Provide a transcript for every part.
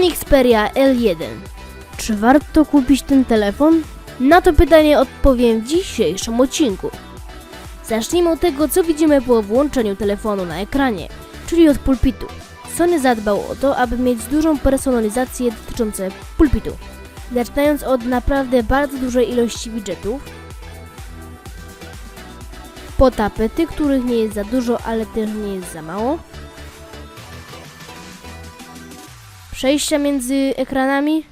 Sony Xperia L1. Czy warto kupić ten telefon? Na to pytanie odpowiem w dzisiejszym odcinku. Zacznijmy od tego, co widzimy po włączeniu telefonu na ekranie, czyli od pulpitu. Sony zadbał o to, aby mieć dużą personalizację dotyczącą pulpitu. Zaczynając od naprawdę bardzo dużej ilości widgetów, po tapety, których nie jest za dużo, ale też nie jest za mało. Przejścia między ekranami.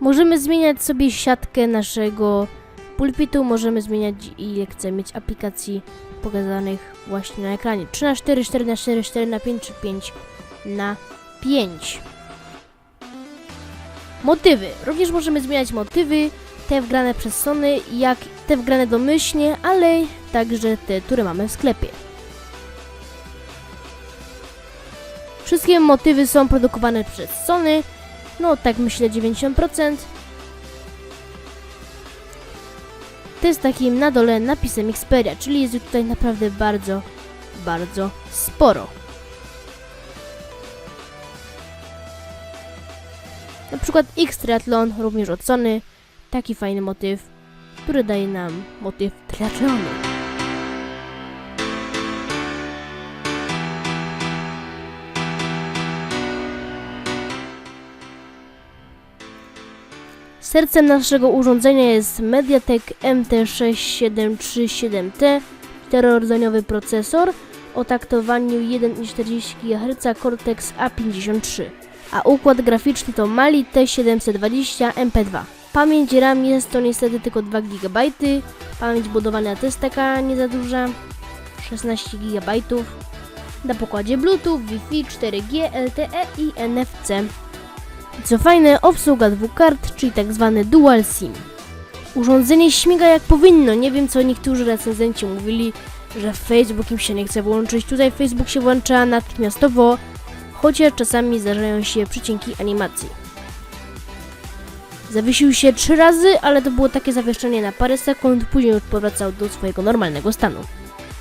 Możemy zmieniać sobie siatkę naszego pulpitu, możemy zmieniać ile chcemy mieć aplikacji pokazanych właśnie na ekranie. 3 na 4 4 na 4 4 na 5 czy 5 na 5 Motywy. Również możemy zmieniać motywy, te wgrane przez Sony, jak te wgrane domyślnie, ale także te, które mamy w sklepie. Wszystkie motywy są produkowane przez Sony, no tak myślę 90%. To jest takim na dole napisem Xperia, czyli jest tutaj naprawdę bardzo, bardzo sporo. Na przykład X-Triathlon, również od Sony. Taki fajny motyw, który daje nam motyw triathlonu. Sercem naszego urządzenia jest Mediatek MT6737T, czterordzeniowy procesor o taktowaniu 1,40 GHz Cortex A53 a układ graficzny to Mali T720 MP2. Pamięć RAM jest to niestety tylko 2 GB, pamięć budowania to jest taka nie za duża, 16 GB. Na pokładzie Bluetooth, Wi-Fi, 4G, LTE i NFC. Co fajne, obsługa dwóch kart, czyli tak zwany Dual SIM. Urządzenie śmiga jak powinno, nie wiem co niektórzy recenzenci mówili, że Facebook im się nie chce włączyć. Tutaj Facebook się włącza natychmiastowo, chociaż czasami zdarzają się przycinki animacji. Zawiesił się trzy razy, ale to było takie zawieszenie na parę sekund, później już powracał do swojego normalnego stanu.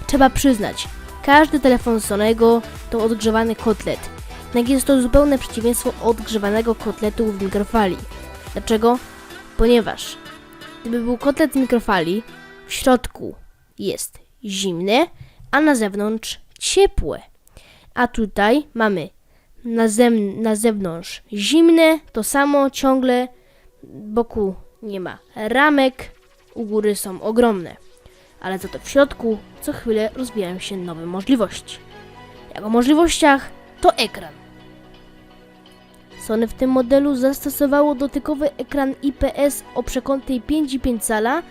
Trzeba przyznać, każdy telefon Sonego to odgrzewany kotlet. Jednak jest to zupełne przeciwieństwo odgrzewanego kotletu w mikrofali. Dlaczego? Ponieważ gdyby był kotlet z mikrofali, w środku jest zimne, a na zewnątrz ciepłe. A tutaj mamy na, na zewnątrz zimne, to samo ciągle boku nie ma ramek, u góry są ogromne, ale za to w środku co chwilę rozwijają się nowe możliwości. Jak o możliwościach, to ekran. Sony w tym modelu zastosowało dotykowy ekran IPS o przekątnej 5,5 cala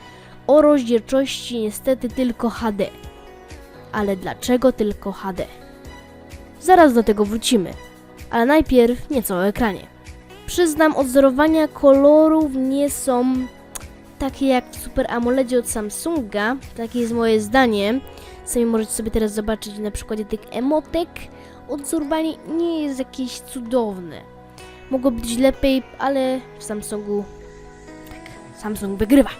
o rozdzielczości niestety tylko HD. Ale dlaczego tylko HD? Zaraz do tego wrócimy ale najpierw nieco o ekranie. Przyznam, odzorowania kolorów nie są takie jak w Super AMOLEDzie od Samsunga. Takie jest moje zdanie. Sami możecie sobie teraz zobaczyć na przykładzie tych emotek. Odzorowanie nie jest jakieś cudowne. Mogło być lepiej, ale w Samsungu tak, Samsung wygrywa.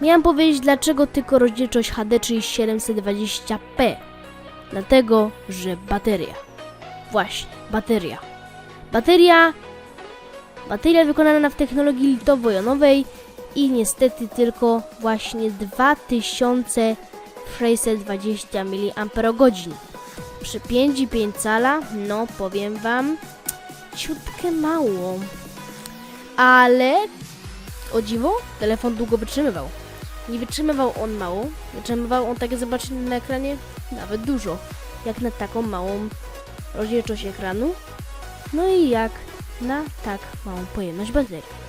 Miałam powiedzieć, dlaczego tylko rozdzielczość HD, czyli 720p. Dlatego, że bateria. Właśnie, bateria. Bateria. Bateria wykonana w technologii litowo-jonowej i niestety tylko właśnie 2620 mAh. Przy 5,5 cala, no powiem wam, ciutkę mało. Ale o dziwo, telefon długo wytrzymywał. Nie wytrzymywał on mało, wytrzymywał on, tak jak zobaczycie na ekranie, nawet dużo, jak na taką małą rozdzielczość ekranu, no i jak na tak małą pojemność baterii.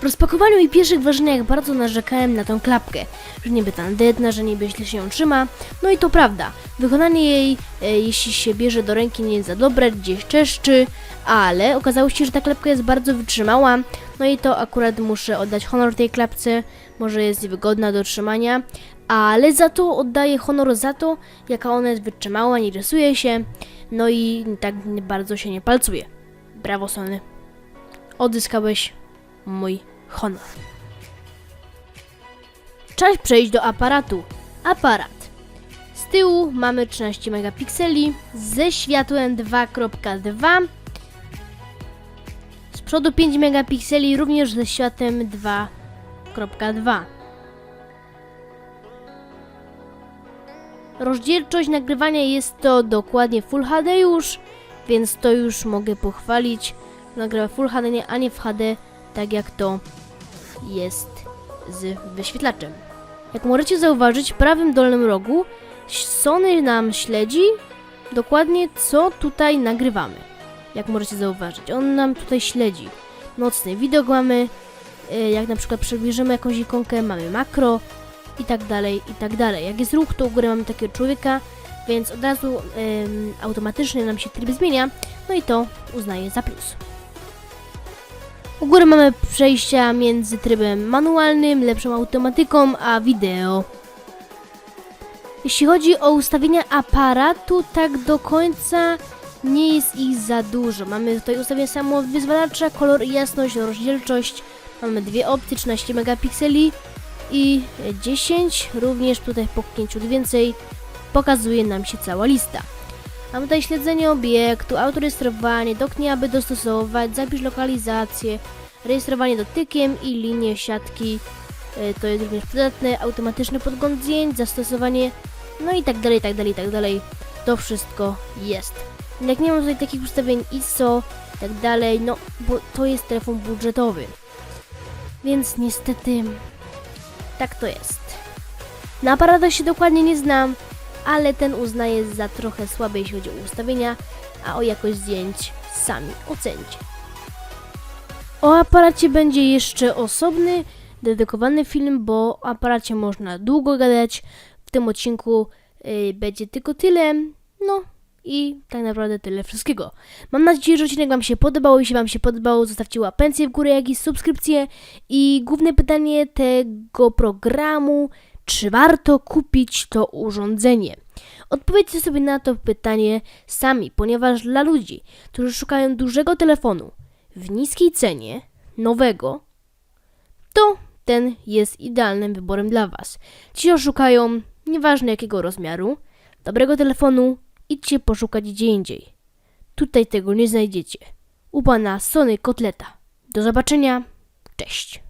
W rozpakowaniu i pierwszych wrażeniach bardzo narzekałem na tą klapkę, że niby tandetna, że niby źle się ją trzyma, no i to prawda, wykonanie jej, e, jeśli się bierze do ręki nie jest za dobre, gdzieś czeszczy, ale okazało się, że ta klapka jest bardzo wytrzymała, no i to akurat muszę oddać honor tej klapce, może jest wygodna do trzymania, ale za to oddaję honor za to, jaka ona jest wytrzymała, nie rysuje się, no i tak bardzo się nie palcuje. Brawo Sony. Odzyskałeś mój honor. Czas przejść do aparatu. Aparat. Z tyłu mamy 13 megapikseli ze światłem 2.2. Z przodu 5 megapikseli również ze światłem 2.2. Rozdzielczość nagrywania jest to dokładnie Full HD już, więc to już mogę pochwalić. Nagrywa Full HD, a nie w HD, tak jak to jest z wyświetlaczem. Jak możecie zauważyć, w prawym dolnym rogu Sony nam śledzi dokładnie co tutaj nagrywamy. Jak możecie zauważyć, on nam tutaj śledzi. Nocny widok mamy, jak na przykład przybliżymy jakąś ikonkę, mamy makro i tak dalej, i tak dalej. Jak jest ruch, to u góry mamy takiego człowieka, więc od razu automatycznie nam się tryb zmienia, no i to uznaję za plus. U góry mamy przejścia między trybem manualnym, lepszą automatyką, a wideo. Jeśli chodzi o ustawienia aparatu, tak do końca nie jest ich za dużo. Mamy tutaj ustawienie samo wyzwalacza, kolor i jasność, rozdzielczość. Mamy dwie opcje, 13 megapikseli i 10. Również tutaj po kliknięciu więcej pokazuje nam się cała lista. Mamy tutaj śledzenie obiektu, autorejestrowanie, dotknij aby dostosować, zapisz lokalizację, rejestrowanie dotykiem i linię siatki. E, To jest również przydatne, automatyczny podgląd zdjęć, zastosowanie, no i tak dalej, tak dalej, tak dalej. To wszystko jest. Jak nie mam tutaj takich ustawień ISO, tak dalej, no bo to jest telefon budżetowy. Więc niestety tak to jest. Na aparatach się dokładnie nie znam, ale ten uznaję za trochę słaby, jeśli chodzi o ustawienia, a o jakość zdjęć sami ocencie. O aparacie będzie jeszcze osobny, dedykowany film, bo o aparacie można długo gadać. W tym odcinku y, będzie tylko tyle. No i tak naprawdę tyle wszystkiego. Mam nadzieję, że odcinek Wam się podobał. Jeśli Wam się podobał, zostawcie łapencję w górę, jak i subskrypcję. I główne pytanie tego programu, czy warto kupić to urządzenie? Odpowiedzcie sobie na to pytanie sami, ponieważ dla ludzi, którzy szukają dużego telefonu w niskiej cenie, nowego, to ten jest idealnym wyborem dla Was. Ci oszukają, nieważne jakiego rozmiaru, dobrego telefonu, idźcie poszukać gdzie indziej. Tutaj tego nie znajdziecie. U pana Sony Kotleta. Do zobaczenia. Cześć.